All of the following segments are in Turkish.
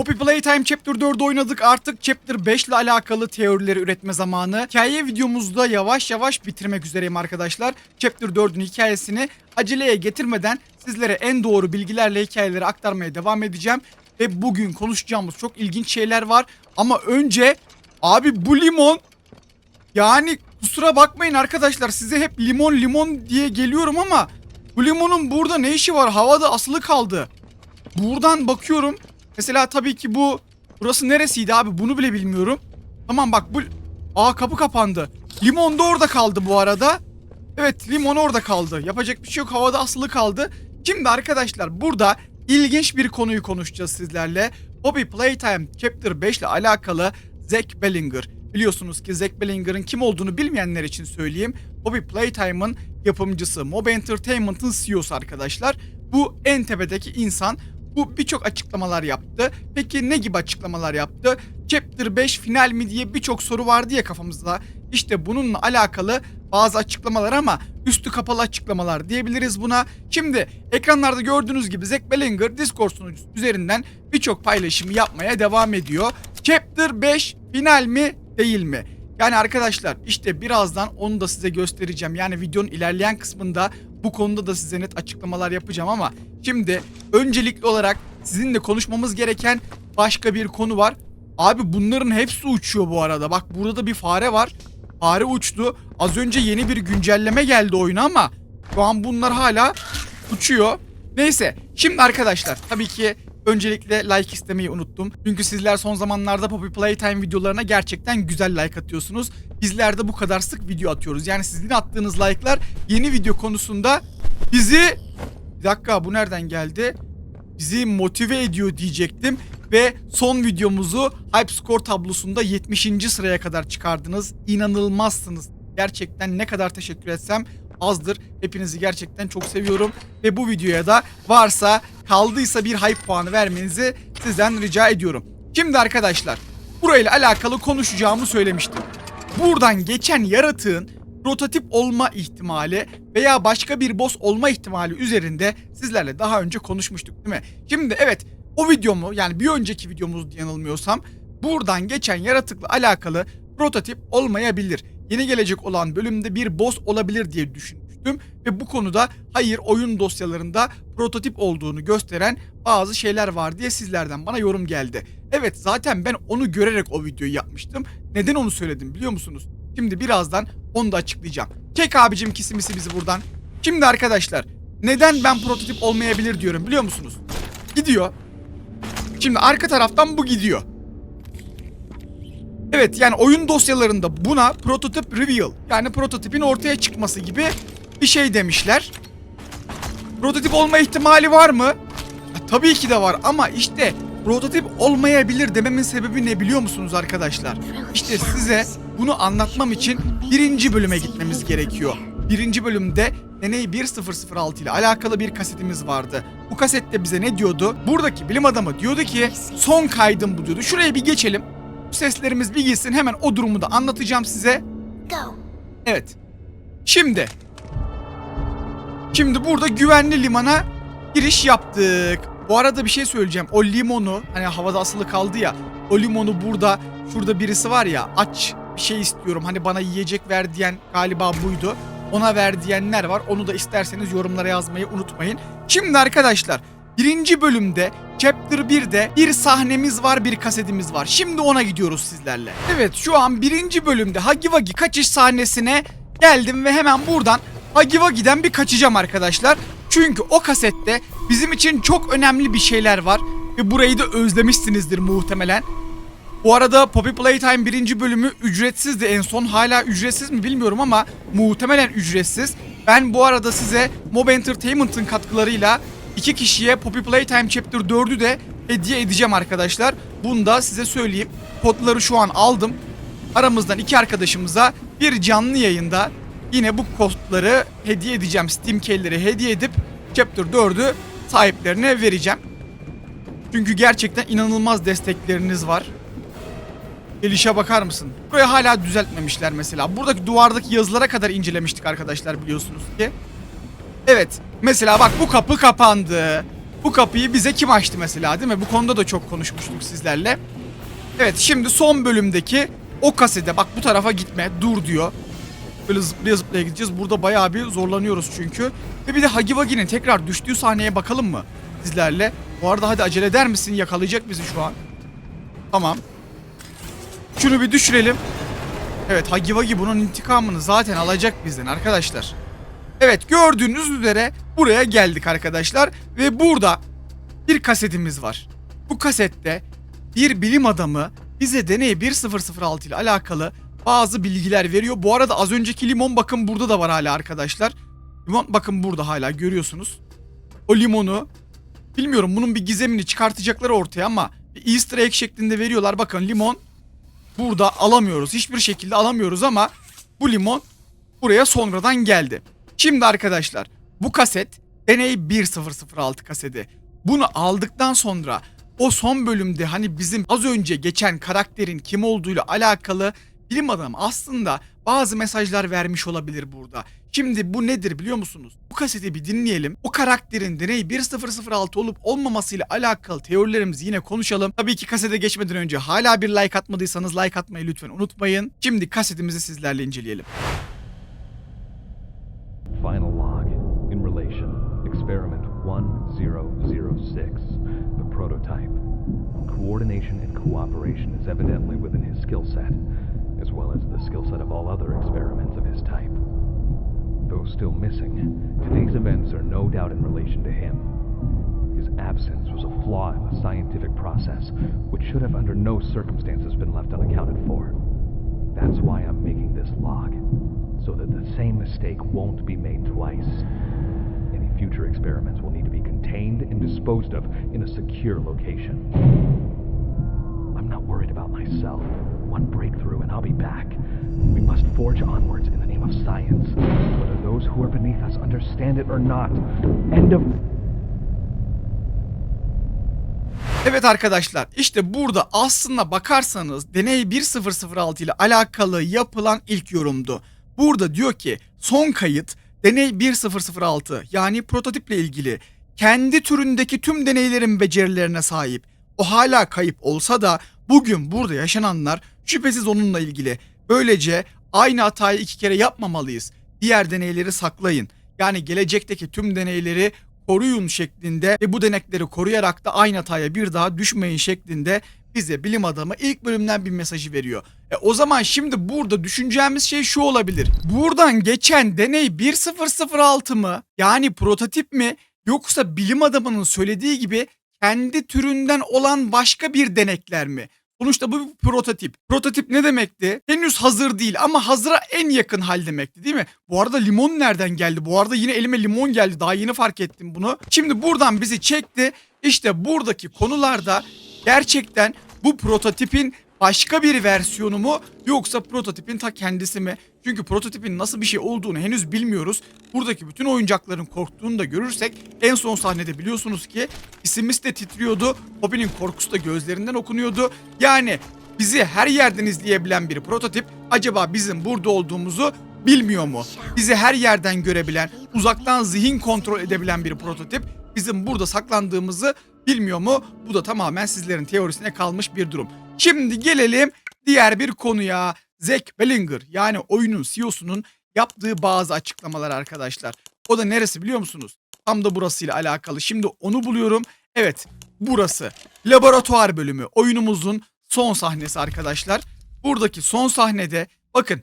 Poppy Playtime Chapter 4'ü oynadık. Artık Chapter 5 ile alakalı teorileri üretme zamanı. Hikaye videomuzda yavaş yavaş bitirmek üzereyim arkadaşlar. Chapter 4'ün hikayesini aceleye getirmeden sizlere en doğru bilgilerle hikayeleri aktarmaya devam edeceğim. Ve bugün konuşacağımız çok ilginç şeyler var. Ama önce abi bu limon yani kusura bakmayın arkadaşlar size hep limon limon diye geliyorum ama bu limonun burada ne işi var? Havada asılı kaldı. Buradan bakıyorum. Mesela tabii ki bu burası neresiydi abi? Bunu bile bilmiyorum. Tamam bak bu Aa kapı kapandı. Limon da orada kaldı bu arada. Evet limon orada kaldı. Yapacak bir şey yok. Havada asılı kaldı. Şimdi arkadaşlar burada ilginç bir konuyu konuşacağız sizlerle. Hobby Playtime Chapter 5 ile alakalı Zack Bellinger. Biliyorsunuz ki Zack Bellinger'ın kim olduğunu bilmeyenler için söyleyeyim. Hobby Playtime'ın yapımcısı, Mob Entertainment'ın CEO'su arkadaşlar. Bu en tepedeki insan. Bu birçok açıklamalar yaptı. Peki ne gibi açıklamalar yaptı? Chapter 5 final mi diye birçok soru vardı ya kafamızda. İşte bununla alakalı bazı açıklamalar ama üstü kapalı açıklamalar diyebiliriz buna. Şimdi ekranlarda gördüğünüz gibi Zack Bellinger Discord sunucusu üzerinden birçok paylaşım yapmaya devam ediyor. Chapter 5 final mi değil mi? Yani arkadaşlar işte birazdan onu da size göstereceğim. Yani videonun ilerleyen kısmında bu konuda da size net açıklamalar yapacağım ama şimdi öncelikli olarak sizinle konuşmamız gereken başka bir konu var. Abi bunların hepsi uçuyor bu arada. Bak burada da bir fare var. Fare uçtu. Az önce yeni bir güncelleme geldi oyuna ama şu an bunlar hala uçuyor. Neyse şimdi arkadaşlar tabii ki öncelikle like istemeyi unuttum. Çünkü sizler son zamanlarda Poppy Playtime videolarına gerçekten güzel like atıyorsunuz. Bizler de bu kadar sık video atıyoruz. Yani sizin attığınız like'lar yeni video konusunda bizi... Bir dakika bu nereden geldi? Bizi motive ediyor diyecektim. Ve son videomuzu Hype Score tablosunda 70. sıraya kadar çıkardınız. İnanılmazsınız. Gerçekten ne kadar teşekkür etsem azdır. Hepinizi gerçekten çok seviyorum. Ve bu videoya da varsa kaldıysa bir hype puanı vermenizi sizden rica ediyorum. Şimdi arkadaşlar burayla alakalı konuşacağımı söylemiştim. Buradan geçen yaratığın prototip olma ihtimali veya başka bir boss olma ihtimali üzerinde sizlerle daha önce konuşmuştuk değil mi? Şimdi evet o videomu yani bir önceki videomuz yanılmıyorsam buradan geçen yaratıkla alakalı prototip olmayabilir. Yeni gelecek olan bölümde bir boss olabilir diye düşünmüştüm ve bu konuda hayır oyun dosyalarında prototip olduğunu gösteren bazı şeyler var diye sizlerden bana yorum geldi. Evet zaten ben onu görerek o videoyu yapmıştım. Neden onu söyledim biliyor musunuz? Şimdi birazdan onu da açıklayacağım. Çek abicim kisimisi bizi buradan. Şimdi arkadaşlar neden ben prototip olmayabilir diyorum biliyor musunuz? Gidiyor. Şimdi arka taraftan bu gidiyor. Evet yani oyun dosyalarında buna prototip reveal yani prototipin ortaya çıkması gibi bir şey demişler. Prototip olma ihtimali var mı? Ya, tabii ki de var ama işte prototip olmayabilir dememin sebebi ne biliyor musunuz arkadaşlar? İşte size bunu anlatmam için birinci bölüme gitmemiz gerekiyor. Birinci bölümde Deney 1006 ile alakalı bir kasetimiz vardı. Bu kasette bize ne diyordu? Buradaki bilim adamı diyordu ki son kaydım bu diyordu. Şuraya bir geçelim. Seslerimiz bir gitsin hemen o durumu da anlatacağım size. Go. Evet. Şimdi. Şimdi burada güvenli limana giriş yaptık. Bu arada bir şey söyleyeceğim. O limonu hani havada asılı kaldı ya. O limonu burada şurada birisi var ya aç bir şey istiyorum. Hani bana yiyecek ver diyen galiba buydu. Ona ver diyenler var. Onu da isterseniz yorumlara yazmayı unutmayın. Şimdi arkadaşlar birinci bölümde Chapter 1'de bir sahnemiz var bir kasetimiz var. Şimdi ona gidiyoruz sizlerle. Evet şu an birinci bölümde Hagi Wagi kaçış sahnesine geldim ve hemen buradan Hagi Wagi'den bir kaçacağım arkadaşlar. Çünkü o kasette bizim için çok önemli bir şeyler var. Ve burayı da özlemişsinizdir muhtemelen. Bu arada Poppy Playtime birinci bölümü ücretsizdi en son. Hala ücretsiz mi bilmiyorum ama muhtemelen ücretsiz. Ben bu arada size Mob Entertainment'ın katkılarıyla iki kişiye Poppy Playtime Chapter 4'ü de hediye edeceğim arkadaşlar. Bunu da size söyleyeyim. Kodları şu an aldım. Aramızdan iki arkadaşımıza bir canlı yayında yine bu kodları hediye edeceğim. Steam keyleri hediye edip Chapter 4'ü sahiplerine vereceğim. Çünkü gerçekten inanılmaz destekleriniz var. Gelişe bakar mısın? Burayı hala düzeltmemişler mesela. Buradaki duvardaki yazılara kadar incelemiştik arkadaşlar biliyorsunuz ki. Evet. Mesela bak bu kapı kapandı. Bu kapıyı bize kim açtı mesela değil mi? Bu konuda da çok konuşmuştuk sizlerle. Evet şimdi son bölümdeki o kasete bak bu tarafa gitme dur diyor. Böyle zıplaya zıplaya gideceğiz. Burada bayağı bir zorlanıyoruz çünkü. Ve bir de Hagi Wagi'nin tekrar düştüğü sahneye bakalım mı sizlerle? Bu arada hadi acele eder misin? Yakalayacak bizi şu an. Tamam. Şunu bir düşürelim. Evet Hagi Wagi bunun intikamını zaten alacak bizden arkadaşlar. Evet gördüğünüz üzere buraya geldik arkadaşlar. Ve burada bir kasetimiz var. Bu kasette bir bilim adamı bize deney 1006 ile alakalı bazı bilgiler veriyor. Bu arada az önceki limon bakın burada da var hala arkadaşlar. Limon bakın burada hala görüyorsunuz. O limonu bilmiyorum bunun bir gizemini çıkartacakları ortaya ama bir easter egg şeklinde veriyorlar. Bakın limon burada alamıyoruz. Hiçbir şekilde alamıyoruz ama bu limon buraya sonradan geldi. Şimdi arkadaşlar bu kaset deney 1006 kaseti. Bunu aldıktan sonra o son bölümde hani bizim az önce geçen karakterin kim olduğuyla alakalı bilim adamı aslında bazı mesajlar vermiş olabilir burada. Şimdi bu nedir biliyor musunuz? Bu kaseti bir dinleyelim. O karakterin deney 1006 olup olmamasıyla alakalı teorilerimizi yine konuşalım. Tabii ki kasete geçmeden önce hala bir like atmadıysanız like atmayı lütfen unutmayın. Şimdi kasetimizi sizlerle inceleyelim. Cooperation is evidently within his skill set, as well as the skill set of all other experiments of his type. Though still missing, today's events are no doubt in relation to him. His absence was a flaw in the scientific process, which should have under no circumstances been left unaccounted for. That's why I'm making this log, so that the same mistake won't be made twice. Any future experiments will need to be contained and disposed of in a secure location. Not worried about myself. One breakthrough and I'll be back. We must forge onwards in the name of science, whether those who are beneath us understand it or not. End of Evet arkadaşlar işte burada aslında bakarsanız deney 1006 ile alakalı yapılan ilk yorumdu. Burada diyor ki son kayıt deney 1006 yani prototiple ilgili kendi türündeki tüm deneylerin becerilerine sahip. O hala kayıp olsa da bugün burada yaşananlar şüphesiz onunla ilgili. Böylece aynı hatayı iki kere yapmamalıyız. Diğer deneyleri saklayın. Yani gelecekteki tüm deneyleri koruyun şeklinde ve bu denekleri koruyarak da aynı hataya bir daha düşmeyin şeklinde bize bilim adamı ilk bölümden bir mesajı veriyor. E o zaman şimdi burada düşüneceğimiz şey şu olabilir. Buradan geçen deney 1006 mı? Yani prototip mi? Yoksa bilim adamının söylediği gibi kendi türünden olan başka bir denekler mi? Sonuçta bu bir prototip. Prototip ne demekti? Henüz hazır değil ama hazıra en yakın hal demekti değil mi? Bu arada limon nereden geldi? Bu arada yine elime limon geldi. Daha yeni fark ettim bunu. Şimdi buradan bizi çekti. İşte buradaki konularda gerçekten bu prototipin başka bir versiyonu mu yoksa prototipin ta kendisi mi? Çünkü prototipin nasıl bir şey olduğunu henüz bilmiyoruz. Buradaki bütün oyuncakların korktuğunu da görürsek en son sahnede biliyorsunuz ki isimimiz de titriyordu. Bobby'nin korkusu da gözlerinden okunuyordu. Yani bizi her yerden izleyebilen bir prototip acaba bizim burada olduğumuzu bilmiyor mu? Bizi her yerden görebilen, uzaktan zihin kontrol edebilen bir prototip bizim burada saklandığımızı bilmiyor mu? Bu da tamamen sizlerin teorisine kalmış bir durum. Şimdi gelelim diğer bir konuya. Zack Bellinger yani oyunun CEO'sunun yaptığı bazı açıklamalar arkadaşlar. O da neresi biliyor musunuz? Tam da burasıyla alakalı. Şimdi onu buluyorum. Evet burası. Laboratuvar bölümü. Oyunumuzun son sahnesi arkadaşlar. Buradaki son sahnede bakın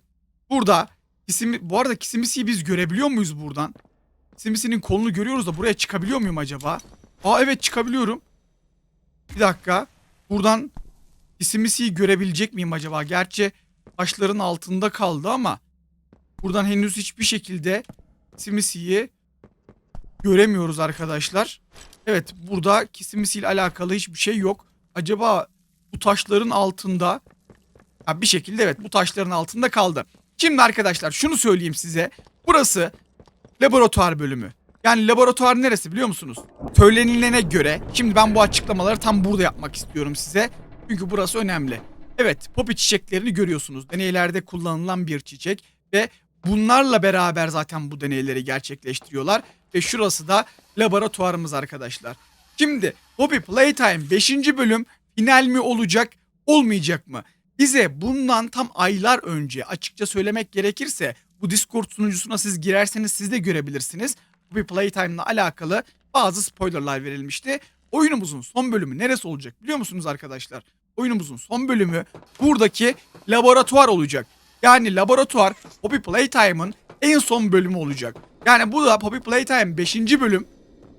burada Kisimi, bu arada Kisimisi'yi biz görebiliyor muyuz buradan? Kisimisi'nin kolunu görüyoruz da buraya çıkabiliyor muyum acaba? Aa evet çıkabiliyorum. Bir dakika. Buradan Kisimisi'yi görebilecek miyim acaba? Gerçi taşların altında kaldı ama buradan henüz hiçbir şekilde Kisimisi'yi göremiyoruz arkadaşlar. Evet burada Kisimisi ile alakalı hiçbir şey yok. Acaba bu taşların altında ha, bir şekilde evet bu taşların altında kaldı. Şimdi arkadaşlar şunu söyleyeyim size. Burası laboratuvar bölümü. Yani laboratuvar neresi biliyor musunuz? Söylenilene göre şimdi ben bu açıklamaları tam burada yapmak istiyorum size. Çünkü burası önemli. Evet popi çiçeklerini görüyorsunuz. Deneylerde kullanılan bir çiçek ve bunlarla beraber zaten bu deneyleri gerçekleştiriyorlar. Ve şurası da laboratuvarımız arkadaşlar. Şimdi Poppy Playtime 5. bölüm final mi olacak olmayacak mı? Bize bundan tam aylar önce açıkça söylemek gerekirse bu Discord sunucusuna siz girerseniz siz de görebilirsiniz. Poppy Playtime ile alakalı bazı spoilerlar verilmişti. Oyunumuzun son bölümü neresi olacak biliyor musunuz arkadaşlar? Oyunumuzun son bölümü buradaki laboratuvar olacak. Yani laboratuvar Poppy Playtime'ın en son bölümü olacak. Yani bu da Poppy Playtime 5. bölüm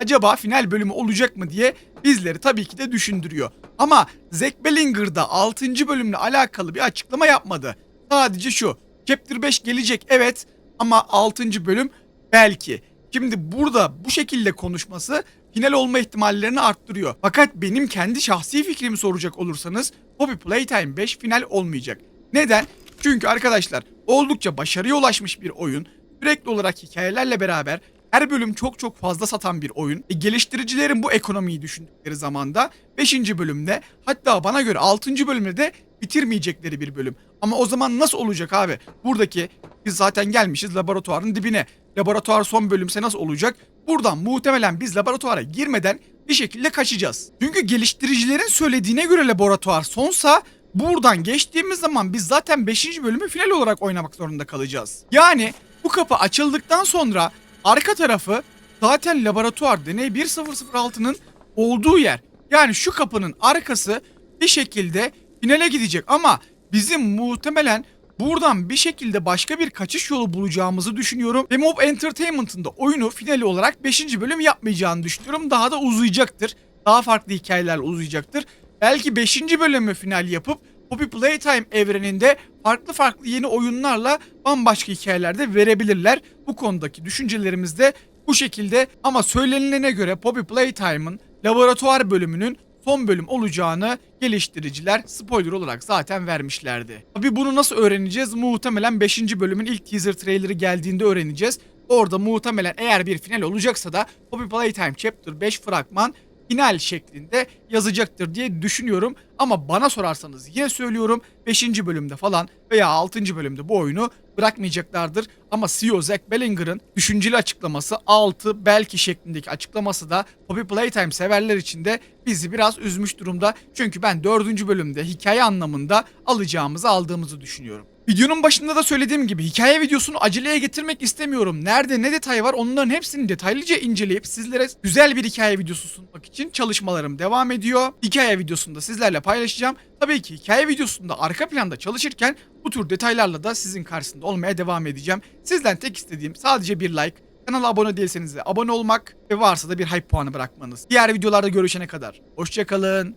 acaba final bölümü olacak mı diye bizleri tabii ki de düşündürüyor. Ama Zack Bellinger da 6. bölümle alakalı bir açıklama yapmadı. Sadece şu. Chapter 5 gelecek evet ama 6. bölüm belki. Şimdi burada bu şekilde konuşması final olma ihtimallerini arttırıyor. Fakat benim kendi şahsi fikrimi soracak olursanız Poppy Playtime 5 final olmayacak. Neden? Çünkü arkadaşlar oldukça başarıya ulaşmış bir oyun. Sürekli olarak hikayelerle beraber her bölüm çok çok fazla satan bir oyun. E, geliştiricilerin bu ekonomiyi düşündükleri zamanda 5. bölümde hatta bana göre 6. bölümde de bitirmeyecekleri bir bölüm. Ama o zaman nasıl olacak abi? Buradaki biz zaten gelmişiz laboratuvarın dibine. Laboratuvar son bölümse nasıl olacak? Buradan muhtemelen biz laboratuvara girmeden bir şekilde kaçacağız. Çünkü geliştiricilerin söylediğine göre laboratuvar sonsa buradan geçtiğimiz zaman biz zaten 5. bölümü final olarak oynamak zorunda kalacağız. Yani bu kapı açıldıktan sonra arka tarafı zaten laboratuvar deney 1006'nın olduğu yer. Yani şu kapının arkası bir şekilde finale gidecek ama bizim muhtemelen buradan bir şekilde başka bir kaçış yolu bulacağımızı düşünüyorum. Ve Mob Entertainment'ın da oyunu finali olarak 5. bölüm yapmayacağını düşünüyorum. Daha da uzayacaktır. Daha farklı hikayelerle uzayacaktır. Belki 5. bölümü final yapıp Poppy Playtime evreninde farklı farklı yeni oyunlarla bambaşka hikayelerde verebilirler. Bu konudaki düşüncelerimiz de bu şekilde ama söylenilene göre Poppy Playtime'ın laboratuvar bölümünün son bölüm olacağını geliştiriciler spoiler olarak zaten vermişlerdi. Tabi bunu nasıl öğreneceğiz? Muhtemelen 5. bölümün ilk teaser trailerı geldiğinde öğreneceğiz. Orada muhtemelen eğer bir final olacaksa da Poppy Playtime Chapter 5 fragman final şeklinde yazacaktır diye düşünüyorum. Ama bana sorarsanız yine söylüyorum 5. bölümde falan veya 6. bölümde bu oyunu bırakmayacaklardır. Ama CEO Zack Bellinger'ın düşünceli açıklaması 6 belki şeklindeki açıklaması da Poppy Playtime severler için de bizi biraz üzmüş durumda. Çünkü ben 4. bölümde hikaye anlamında alacağımızı aldığımızı düşünüyorum. Videonun başında da söylediğim gibi hikaye videosunu aceleye getirmek istemiyorum. Nerede ne detay var onların hepsini detaylıca inceleyip sizlere güzel bir hikaye videosu sunmak için çalışmalarım devam ediyor. Hikaye videosunu da sizlerle paylaşacağım. Tabii ki hikaye videosunda arka planda çalışırken bu tür detaylarla da sizin karşısında olmaya devam edeceğim. Sizden tek istediğim sadece bir like, kanala abone değilseniz de abone olmak ve varsa da bir hype puanı bırakmanız. Diğer videolarda görüşene kadar. Hoşçakalın.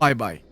Bay bay.